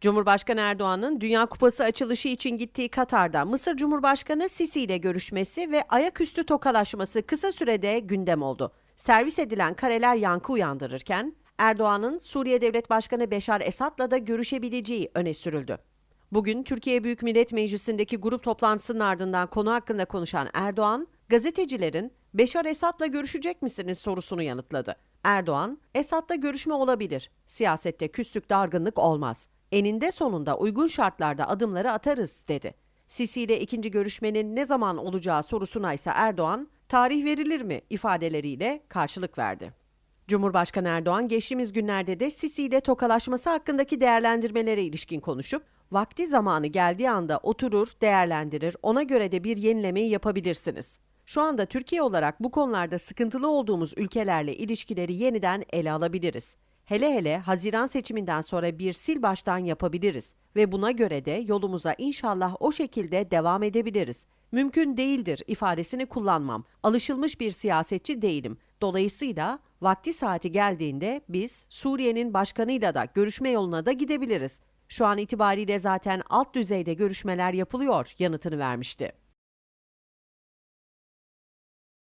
Cumhurbaşkanı Erdoğan'ın Dünya Kupası açılışı için gittiği Katar'da Mısır Cumhurbaşkanı Sisi ile görüşmesi ve ayaküstü tokalaşması kısa sürede gündem oldu. Servis edilen kareler yankı uyandırırken Erdoğan'ın Suriye Devlet Başkanı Beşar Esad'la da görüşebileceği öne sürüldü. Bugün Türkiye Büyük Millet Meclisi'ndeki grup toplantısının ardından konu hakkında konuşan Erdoğan, gazetecilerin Beşar Esad'la görüşecek misiniz sorusunu yanıtladı. Erdoğan, Esad'la görüşme olabilir. Siyasette küslük dargınlık olmaz. Eninde sonunda uygun şartlarda adımları atarız dedi. Sisi ile ikinci görüşmenin ne zaman olacağı sorusuna ise Erdoğan, tarih verilir mi ifadeleriyle karşılık verdi. Cumhurbaşkanı Erdoğan geçtiğimiz günlerde de Sisi ile tokalaşması hakkındaki değerlendirmelere ilişkin konuşup, vakti zamanı geldiği anda oturur, değerlendirir, ona göre de bir yenilemeyi yapabilirsiniz. Şu anda Türkiye olarak bu konularda sıkıntılı olduğumuz ülkelerle ilişkileri yeniden ele alabiliriz. Hele hele Haziran seçiminden sonra bir sil baştan yapabiliriz ve buna göre de yolumuza inşallah o şekilde devam edebiliriz. Mümkün değildir ifadesini kullanmam. Alışılmış bir siyasetçi değilim. Dolayısıyla vakti saati geldiğinde biz Suriye'nin başkanıyla da görüşme yoluna da gidebiliriz. Şu an itibariyle zaten alt düzeyde görüşmeler yapılıyor yanıtını vermişti.